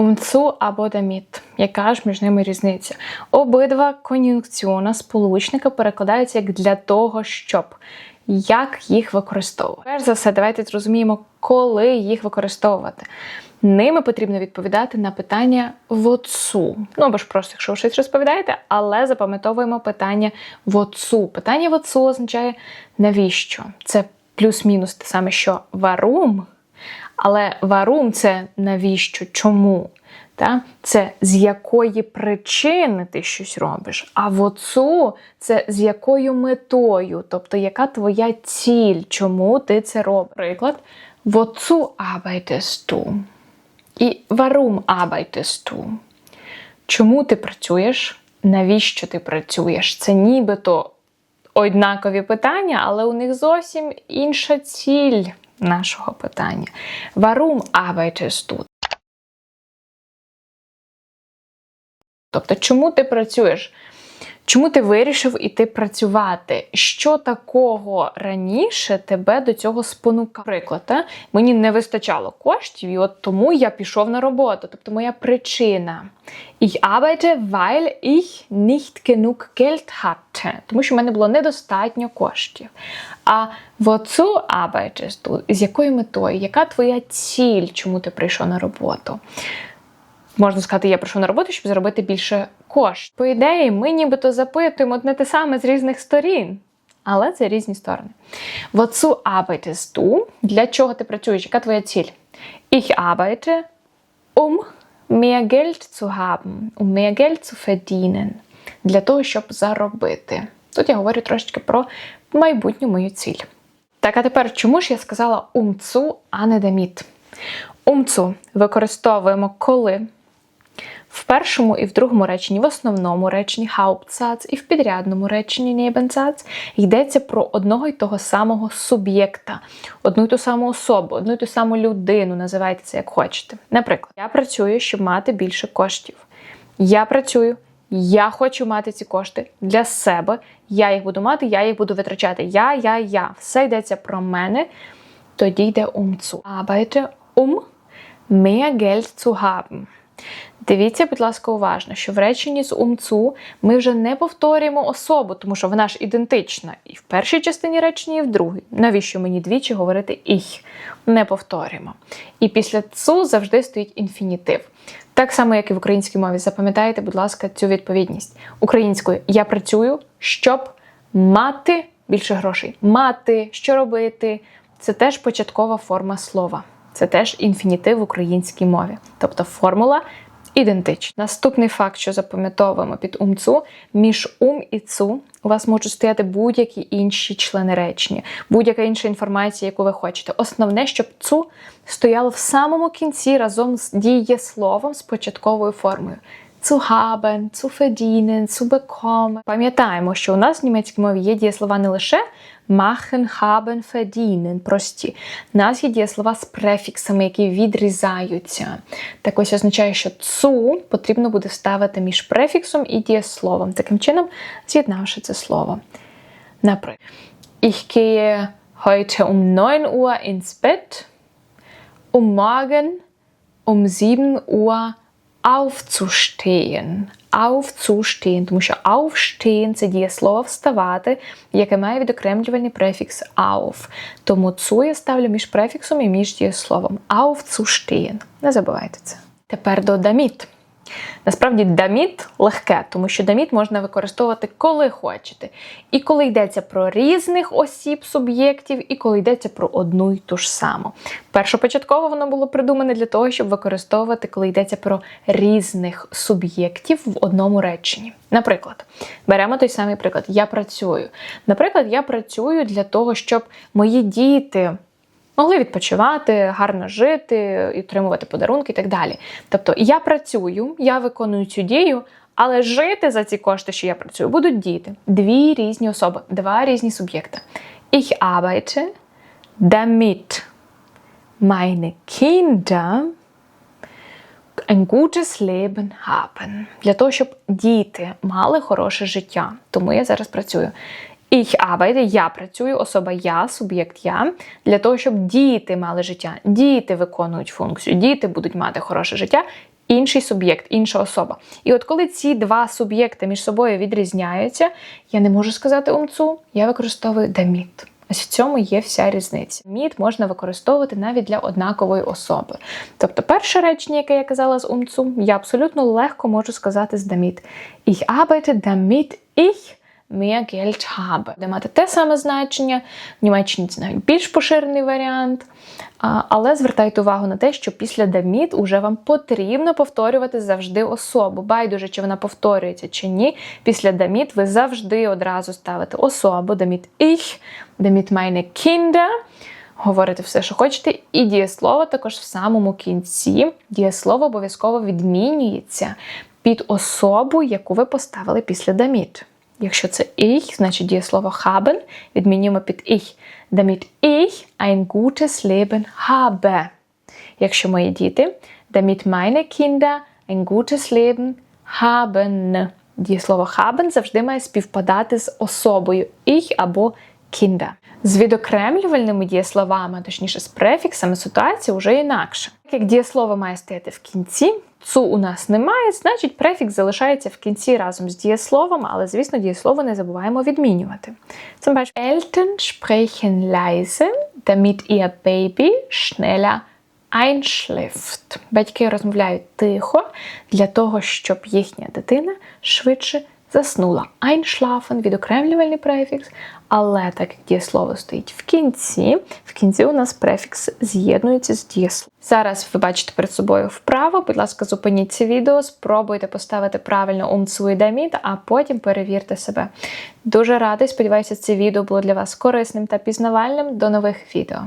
Умцу або даміт. Яка ж між ними різниця? Обидва кон'юнкціона сполучника перекладаються як для того, щоб. Як їх використовувати? Перш за все, давайте зрозуміємо, коли їх використовувати. Ними потрібно відповідати на питання воцу. Ну або ж просто, якщо ви щось розповідаєте, але запам'ятовуємо питання воцу. Питання воцу означає навіщо? Це плюс-мінус те саме, що варум. Але варум це навіщо? Чому? Та? Це з якої причини ти щось робиш. А воцу це з якою метою, тобто яка твоя ціль, чому ти це робиш. Приклад, воцу du? І arbeitest du? Чому ти працюєш? Навіщо ти працюєш? Це нібито однакові питання, але у них зовсім інша ціль нашого питання. Warum arbeitest du? Тобто, чому ти працюєш? Чому ти вирішив іти працювати? Що такого раніше тебе до цього спонукало? Приклад, мені не вистачало коштів, і от тому я пішов на роботу. Тобто моя причина. Ich arbeite, weil ich nicht genug Geld hatte. Тому що в мене було недостатньо коштів. А wozu arbeitest du? З якою метою? Яка твоя ціль, чому ти прийшов на роботу? Можна сказати, я прийшов на роботу, щоб заробити більше коштів. По ідеї, ми нібито запитуємо одне те саме з різних сторін. Але це різні сторони. Wozu arbeitest du? Для чого ти працюєш? Яка твоя ціль? Ich arbeite, um mehr Geld zu haben, um mehr Geld zu verdienen. Для того, щоб заробити. Тут я говорю трошечки про майбутню мою ціль. Так, а тепер чому ж я сказала умцу, а не даміт? Умцу використовуємо коли в першому і в другому реченні, в основному реченні Hauptsatz і в підрядному реченні Nebensatz йдеться про одного й того самого суб'єкта, одну й ту саму особу, одну й ту саму людину, називайте це як хочете. Наприклад, я працюю, щоб мати більше коштів. Я працюю, я хочу мати ці кошти для себе. Я їх буду мати, я їх буду витрачати. Я, я, я. Все йдеться про мене. Тоді йде умцу. Arbeite, um mehr Geld zu haben. Дивіться, будь ласка, уважно, що в реченні з умцу ми вже не повторюємо особу, тому що вона ж ідентична і в першій частині речення, і в другій. Навіщо мені двічі говорити «ich»? Не повторюємо. І після цу завжди стоїть інфінітив. Так само, як і в українській мові. Запам'ятайте, будь ласка, цю відповідність. Українською я працюю, щоб мати більше грошей. Мати, що робити це теж початкова форма слова. Це теж інфінітив в українській мові. Тобто формула ідентична. Наступний факт, що запам'ятовуємо під умцу, між ум і цу у вас можуть стояти будь-які інші члени речення, будь-яка інша інформація, яку ви хочете. Основне, щоб цу стояло в самому кінці разом з дієсловом з початковою формою. Zu haben, zu verdienen, zu bekommen. Пам'ятаємо, що у нас в німецькій мові є дієслова не лише machen, haben, verdienen, прості. У нас є дієслова з префіксами, які відрізаються. Так ось означає, що цу потрібно буде ставити між префіксом і дієсловом. Таким чином, з'єднавши це слово. Наприклад, ich gehe heute um 9 Uhr ins Bett, um morgen um 7 Uhr aufzustehen. Aufzustehen, тому що aufstehen – це дієслово вставати, яке має відокремлювальний префікс auf. Тому цу я ставлю між префіксом і між дієсловом. Aufzustehen. Не забувайте це. Тепер до даміт. Насправді, даміт легке, тому що даміт можна використовувати коли хочете. І коли йдеться про різних осіб, суб'єктів, і коли йдеться про одну й ту ж саму. Першопочатково воно було придумане для того, щоб використовувати, коли йдеться про різних суб'єктів в одному реченні. Наприклад, беремо той самий приклад: я працюю. Наприклад, я працюю для того, щоб мої діти могли відпочивати, гарно жити, і отримувати подарунки і так далі. Тобто я працюю, я виконую цю дію, але жити за ці кошти, що я працюю, будуть діти. Дві різні особи, два різні суб'єкти. Ich arbeite, damit meine Kinder ein gutes Leben haben. Для того, щоб діти мали хороше життя. Тому я зараз працюю. Ich arbeite, я працюю, особа я, суб'єкт я, для того, щоб діти мали життя, діти виконують функцію, діти будуть мати хороше життя. інший суб'єкт, інша особа. І от коли ці два суб'єкти між собою відрізняються, я не можу сказати умцу, я використовую damit. Ось в цьому є вся різниця. Міт можна використовувати навіть для однакової особи. Тобто, перше речення, яке я казала з умцу, я абсолютно легко можу сказати з damit. Ich arbeite, damit ich mehr Geld habe. Де мати те саме значення, в Німеччині це навіть більш поширений варіант. Але звертайте увагу на те, що після damit уже вам потрібно повторювати завжди особу. Байдуже, чи вона повторюється чи ні. Після damit ви завжди одразу ставите особу, damit ich, damit meine Kinder. Говорите все, що хочете, і дієслово також в самому кінці. Дієслово обов'язково відмінюється під особу, яку ви поставили після damit. Якщо це ich, значить дієслово haben, відмінюємо під ich. Damit ich ein gutes Leben habe. Якщо мої діти, damit meine Kinder ein gutes Leben haben. Дієслово haben завжди має співпадати з особою ich або Kinder. З відокремлювальними дієсловами, точніше з префіксами, ситуація вже інакша. Так як дієслово має стояти в кінці, цу у нас немає, значить префікс залишається в кінці разом з дієсловом, але, звісно, дієслово не забуваємо відмінювати. Zum Beispiel, Eltern sprechen leise, damit ihr Baby schneller einschläft. Батьки розмовляють тихо для того, щоб їхня дитина швидше заснула. Einschlafen – відокремлювальний префікс, але так як дієслово стоїть в кінці, в кінці у нас префікс з'єднується з дієсловом. Зараз ви бачите перед собою вправо. Будь ласка, зупиніть це відео, спробуйте поставити правильно умцу і даміт, а потім перевірте себе. Дуже радий, сподіваюся, це відео було для вас корисним та пізнавальним. До нових відео.